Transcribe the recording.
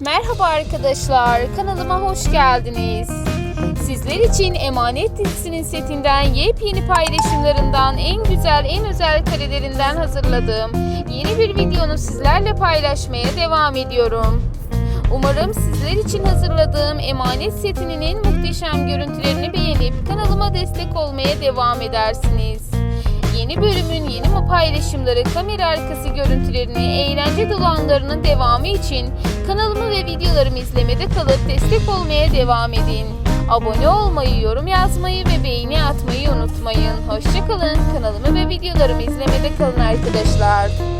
Merhaba arkadaşlar, kanalıma hoş geldiniz. Sizler için Emanet dizisinin setinden yepyeni paylaşımlarından en güzel, en özel karelerinden hazırladığım yeni bir videonu sizlerle paylaşmaya devam ediyorum. Umarım sizler için hazırladığım Emanet setinin en muhteşem görüntülerini beğenip kanalıma destek olmaya devam edersiniz. Yeni bölümün yeni paylaşımları, kamera arkası görüntülerini, eğlence dolu anlarının devamı için kanalımı ve videolarımı izlemede kalıp destek olmaya devam edin. Abone olmayı, yorum yazmayı ve beğeni atmayı unutmayın. Hoşçakalın. Kanalımı ve videolarımı izlemede kalın arkadaşlar.